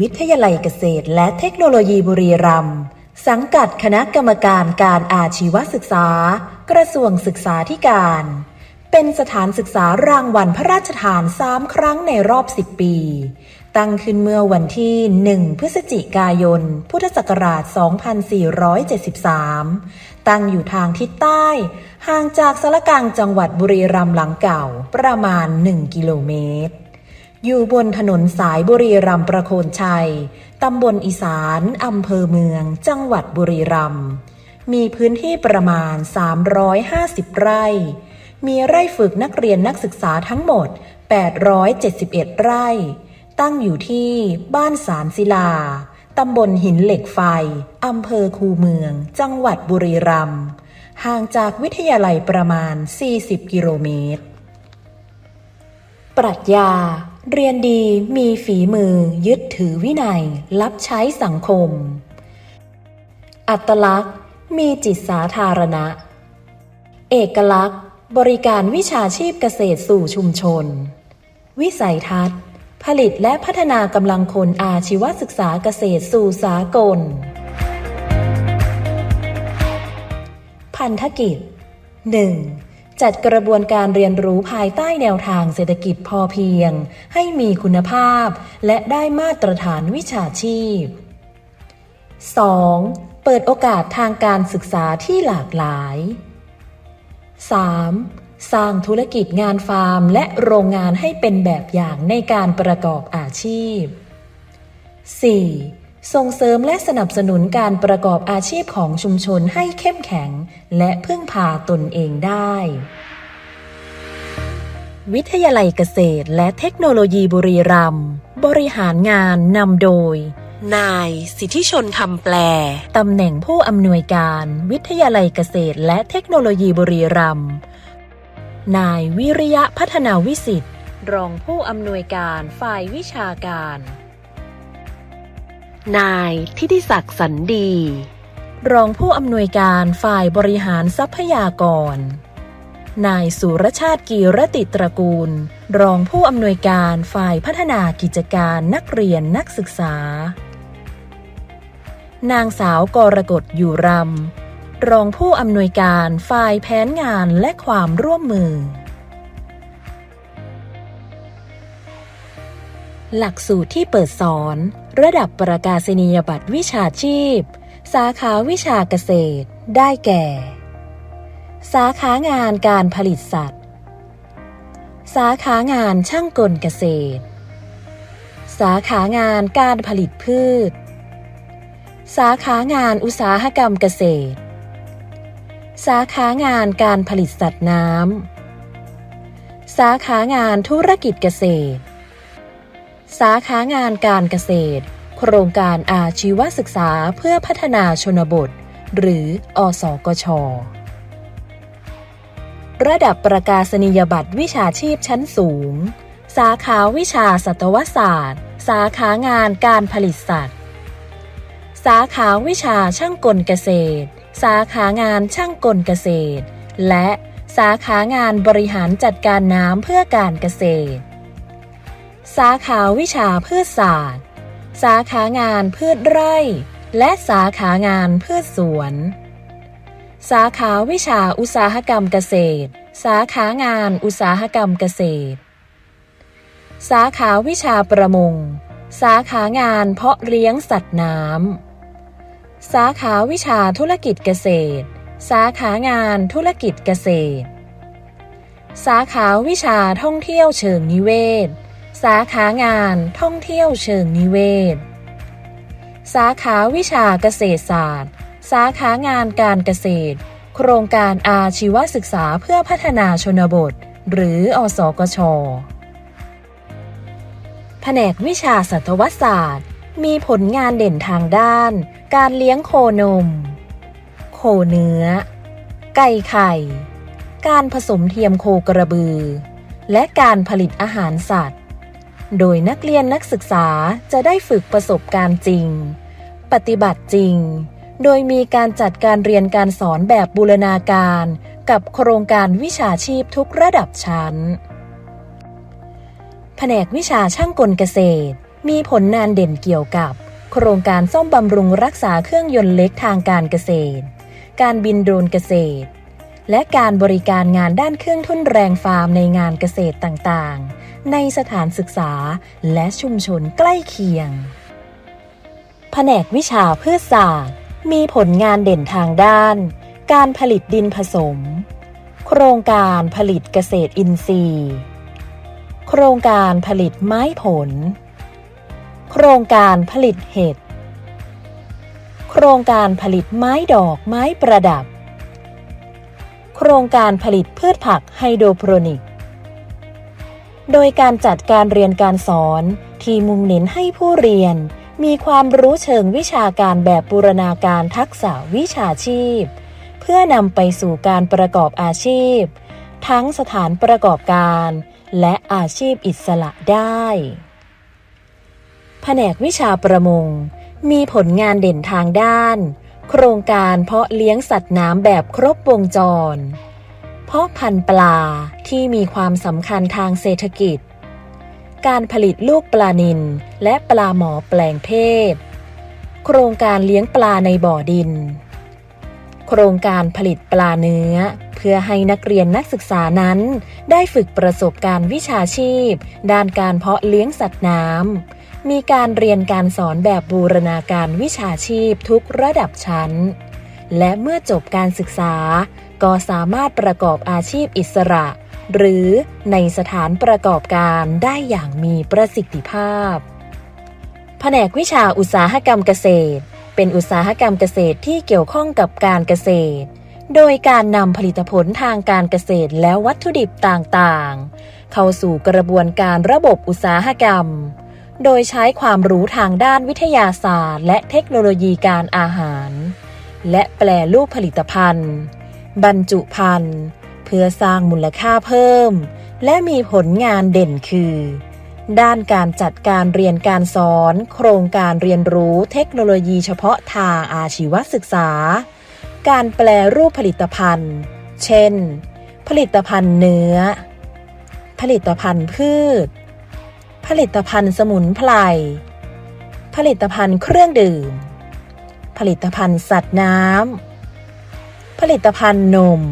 วิทยาลัยเกษตรและเทคโนโลยีบุรีรัมย์สังกัดคณะกรรมการการอาชีวศึกษา กระทรวงศึกษาธิการ เป็นสถานศึกษารางวัลพระราชทาน3ครั้งในรอบ 10 ปี ตั้งขึ้นเมื่อวันที่ 1 พฤศจิกายน พุทธศักราช 2473 ตั้งอยู่ทางทิศใต้ ห่างจากสารกลางจังหวัดบุรีรัมย์หลังเก่าประมาณ 1 กิโลเมตร อยู่บนถนนสายบุรีรัมย์ประโคนชัย ตำบลอีสานอำเภอเมือง จังหวัดบุรีรัมย์ มีพื้นที่ประมาณ 350 ไร่ มีไร่ฝึกนักเรียนนักศึกษาทั้งหมด 871 ไร่ ตั้งอยู่ที่บ้านสารศิลา ตำบลหินเหล็กไฟ อำเภอคูเมือง จังหวัดบุรีรัมย์ ห่างจากวิทยาลัยประมาณ 40 กิโลเมตร ปรัชญา เรียนดีมีฝีมือยึดถือวินัย รับใช้สังคม อัตลักษณ์ มีจิตสาธารณะ เอกลักษณ์ บริการวิชาชีพเกษตรสู่ชุมชน วิสัยทัศน์ ผลิตและพัฒนากำลังคนอาชีวศึกษาเกษตรสู่สากล พันธกิจ 1. จัดกระบวนการเรียนรู้ภายใต้แนวทางเศรษฐกิจพอเพียง ให้มีคุณภาพ และได้มาตรฐานวิชาชีพ 2. เปิดโอกาสทางการศึกษาที่หลากหลาย 3. สร้างธุรกิจงานฟาร์มและโรงงานให้เป็นแบบอย่างในการประกอบอาชีพ 4. ส่งเสริมและสนับสนุนการประกอบอาชีพของชุมชนให้เข้มแข็ง และพึ่งพาตนเองได้ วิทยาลัยเกษตรและเทคโนโลยีบุรีรัมย์บริหารงานนำโดย นาย สิทธิชนทำแปล ตำแหน่งผู้อำนวยการ วิทยาลัยเกษตรและเทคโนโลยีบุรีรัมย์นายวิริยะพัฒนาวิสิทธิ์ รองผู้อำนวยการฝ่ายวิชาการ นายทิติศักดิ์สันดี รองผู้อำนวยการฝ่ายบริหารทรัพยากร นายสุรชาติกีรติตระกูล รองผู้อำนวยการฝ่ายพัฒนากิจการนักเรียนนักศึกษา นางสาวกรกฎอยู่รำรองผู้อำนวยการฝ่ายแผนงานและความร่วมมือหลักสูตรที่เปิดสอน ระดับประกาศนียบัตรวิชาชีพ สาขาวิชาเกษตร ได้แก่ สาขางานการผลิตสัตว์ สาขางานช่างกลเกษตร สาขางานการผลิตพืช สาขางานอุตสาหกรรมเกษตร สาขางานการผลิตสัตว์น้ำสาขางานธุรกิจเกษตร สาขางานการเกษตร โครงการอาชีวศึกษาเพื่อพัฒนาชนบท หรือ อสกช ระดับประกาศนียบัตรวิชาชีพชั้นสูง สาขาวิชาสัตวศาสตร์ สาขางานการผลิตสัตว์ สาขาวิชาช่างกลเกษตร สาขางานช่างกลเกษตร และสาขางานบริหารจัดการน้ำเพื่อการเกษตร สาขาวิชาพืชศาสตร์ สาขางานพืชไร่ และสาขางานพืชสวน สาขาวิชาอุตสาหกรรมเกษตร สาขางานอุตสาหกรรมเกษตร สาขาวิชาประมง สาขางานเพาะเลี้ยงสัตว์น้ำ สาขาวิชาธุรกิจเกษตร สาขางานธุรกิจเกษตร สาขาวิชาท่องเที่ยวเชิงนิเวศ สาขางานท่องเที่ยวเชิงนิเวศ สาขาวิชาเกษตรศาสตร์ สาขางานการเกษตร โครงการอาชีวศึกษาเพื่อพัฒนาชนบท หรืออสกช แผนกวิชาสัตวศาสตร์ มีผลงานเด่นทางด้าน การเลี้ยงโคนม โคเนื้อ ไก่ไข่ การผสมเทียมโคกระบือ และการผลิตอาหารสัตว์ โดยนักเรียนนักศึกษาจะได้ฝึกประสบการณ์จริง ปฏิบัติจริง โดยมีการจัดการเรียนการสอนแบบบูรณาการ กับโครงการวิชาชีพทุกระดับชั้น แผนกวิชาช่างกลเกษตร มีผลงานเด่นเกี่ยวกับ โครงการซ่อมบำรุงรักษาเครื่องยนต์เล็กทางการเกษตร การบินโดรนเกษตร และการบริการงานด้านเครื่องทุ่นแรงฟาร์มในงานเกษตรต่างๆ ในสถานศึกษาและชุมชนใกล้เคียง แผนกวิชาพืชศาสตร์ มีผลงานเด่นทางด้าน การผลิตดินผสม โครงการผลิตเกษตรอินทรีย์ โครงการผลิตไม้ผล โครงการผลิตเห็ด โครงการผลิตไม้ดอกไม้ประดับ โครงการผลิตพืชผักไฮโดรโปรนิก โดยการจัดการเรียนการสอน ที่มุ่งเน้นให้ผู้เรียน มีความรู้เชิงวิชาการแบบบูรณาการทักษะวิชาชีพ เพื่อนำไปสู่การประกอบอาชีพ ทั้งสถานประกอบการ และอาชีพอิสระได้ แผนกวิชาประมง มีผลงานเด่นทางด้าน โครงการเพาะเลี้ยงสัตว์น้ำแบบครบวงจร เพาะพันธุ์ปลาที่มีความสำคัญทางเศรษฐกิจ การผลิตลูกปลานิลและปลาหมอแปลงเพศ โครงการเลี้ยงปลาในบ่อดิน โครงการผลิตปลาเนื้อ เพื่อให้นักเรียนนักศึกษานั้น ได้ฝึกประสบการณ์วิชาชีพ ด้านการเพาะเลี้ยงสัตว์น้ำมีการเรียนการสอนแบบบูรณาการวิชาชีพทุกระดับชั้นและเมื่อจบการศึกษา ก็สามารถประกอบอาชีพอิสระ หรือในสถานประกอบการได้อย่างมีประสิทธิภาพ แผนกวิชาอุตสาหกรรมเกษตร เป็นอุตสาหกรรมเกษตรที่เกี่ยวข้องกับการเกษตร โดยการนำผลิตผลทางการเกษตรและวัตถุดิบต่างๆ เข้าสู่กระบวนการระบบอุตสาหกรรม โดยใช้ความรู้ทางด้านวิทยาศาสตร์ และเทคโนโลยีการอาหาร และแปลรูปผลิตภัณฑ์ บรรจุภัณฑ์เพื่อสร้างมูลค่าเพิ่ม และมีผลงานเด่นคือ ด้านการจัดการเรียนการสอน โครงการเรียนรู้เทคโนโลยีเฉพาะทางอาชีวศึกษา การแปลรูปผลิตภัณฑ์ เช่น ผลิตภัณฑ์เนื้อ ผลิตภัณฑ์พืช ผลิตภัณฑ์สมุนไพร ผลิตภัณฑ์เครื่องดื่ม ผลิตภัณฑ์สัตว์น้ำ ลิตภัณฑ์นม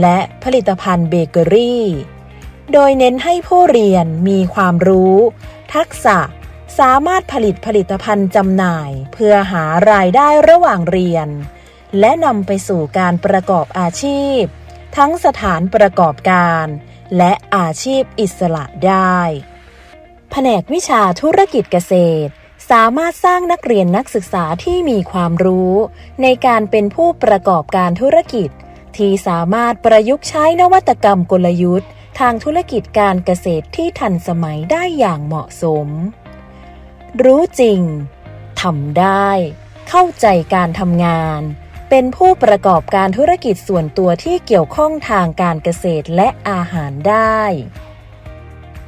และผลิตภัณฑ์เบเกอรี่ โดยเน้นให้ผู้เรียนมีความรู้ ทักษะสามารถผลิตผลิตภัณฑ์จำหน่าย เพื่อหารายได้ระหว่างเรียน และนำไปสู่การประกอบอาชีพ ทั้งสถานประกอบการ และอาชีพอิสระได้ แผนกวิชาธุรกิจเกษตร สามารถสร้างนักเรียนนักศึกษาที่มีความรู้ ในการเป็นผู้ประกอบการธุรกิจ ที่สามารถประยุกต์ใช้นวัตกรรมกลยุทธ์ ทางธุรกิจการเกษตรที่ทันสมัยได้อย่างเหมาะสม รู้จริงทำได้ เข้าใจการทำงาน เป็นผู้ประกอบการธุรกิจส่วนตัวที่เกี่ยวข้องทางการเกษตรและอาหารได้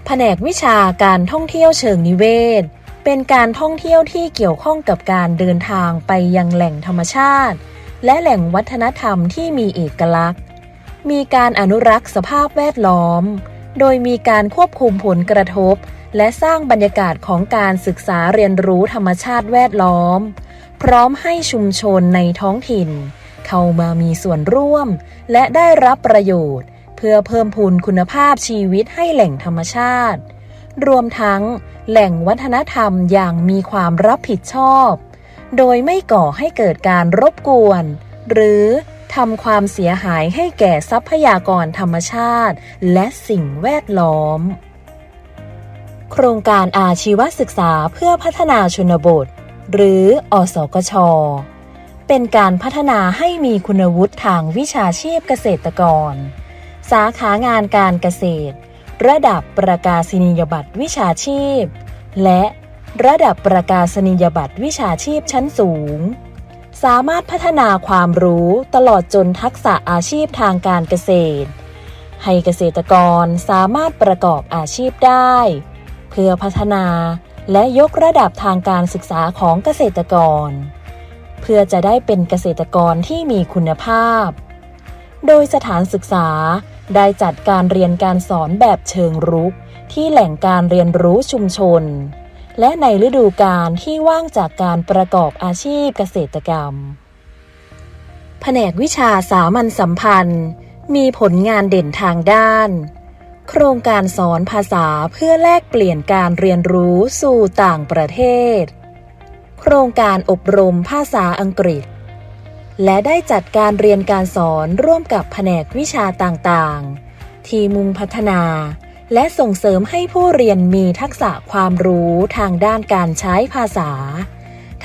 แผนกวิชาการท่องเที่ยวเชิงนิเวศ เป็นการท่องเที่ยวที่เกี่ยวข้องกับการเดินทางไปยังแหล่งธรรมชาติ และแหล่งวัฒนธรรมที่มีเอกลักษณ์ มีการอนุรักษ์สภาพแวดล้อม โดยมีการควบคุมผลกระทบ และสร้างบรรยากาศของการศึกษาเรียนรู้ธรรมชาติแวดล้อม พร้อมให้ชุมชนในท้องถิ่น เข้ามามีส่วนร่วม และได้รับประโยชน์ เพื่อเพิ่มพูนคุณภาพชีวิตให้แหล่งธรรมชาติ รวมทั้งแหล่งวัฒนธรรมอย่างมีความรับผิดชอบ โดยไม่ก่อให้เกิดการรบกวน หรือทำความเสียหายให้แก่ทรัพยากรธรรมชาติ และสิ่งแวดล้อม โครงการอาชีวศึกษาเพื่อพัฒนาชนบท หรืออสกช เป็นการพัฒนาให้มีคุณวุฒิทางวิชาชีพเกษตรกร สาขางานการเกษตร ระดับประกาศนียบัตรวิชาชีพ และระดับประกาศนียบัตรวิชาชีพชั้นสูง สามารถพัฒนาความรู้ตลอดจนทักษะอาชีพทางการเกษตร ให้เกษตรกรสามารถประกอบอาชีพได้ เพื่อพัฒนาและยกระดับทางการศึกษาของเกษตรกร เพื่อจะได้เป็นเกษตรกรที่มีคุณภาพ โดยสถานศึกษา ได้จัดการเรียนการสอนแบบเชิงรุก ที่แหล่งการเรียนรู้ชุมชน และในฤดูกาลที่ว่างจากการประกอบอาชีพเกษตรกรรม แผนกวิชาสามัญสัมพันธ์ มีผลงานเด่นทางด้าน โครงการสอนภาษาเพื่อแลกเปลี่ยนการเรียนรู้สู่ต่างประเทศ โครงการอบรมภาษาอังกฤษ และได้จัดการเรียนการสอนร่วมกับแผนกวิชาต่างๆ ที่มุ่งพัฒนา และส่งเสริมให้ผู้เรียนมีทักษะความรู้ทางด้านการใช้ภาษา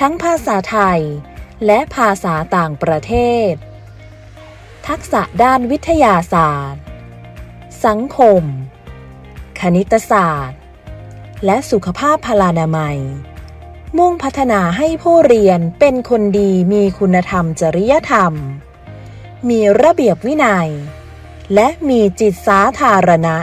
ทั้งภาษาไทย และภาษาต่างประเทศ ทักษะด้านวิทยาศาสตร์ สังคม คณิตศาสตร์ และสุขภาพพลานามัย มุ่งพัฒนาให้ผู้เรียนเป็นคนดีมีคุณธรรมจริยธรรม มีระเบียบวินัย และมีจิตสาธารณะ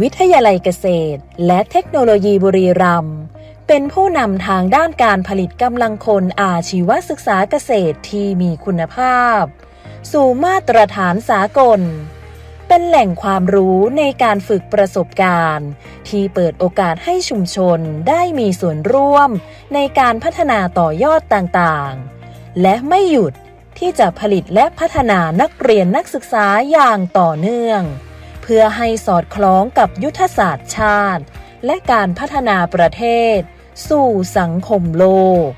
วิทยาลัยเกษตร และเทคโนโลยีบุรีรัมย์เป็นผู้นำทางด้านการผลิตกำลังคนอาชีวศึกษาเกษตรที่มีคุณภาพ สู่มาตรฐานสากล เป็นแหล่งความรู้ในการฝึกประสบการณ์ ที่เปิดโอกาสให้ชุมชนได้มีส่วนร่วม ในการพัฒนาต่อยอดต่างๆ และไม่หยุดที่จะผลิตและพัฒนานักเรียนนักศึกษาอย่างต่อเนื่อง เพื่อให้สอดคล้องกับยุทธศาสตร์ชาติ และการพัฒนาประเทศ สู่สังคมโลก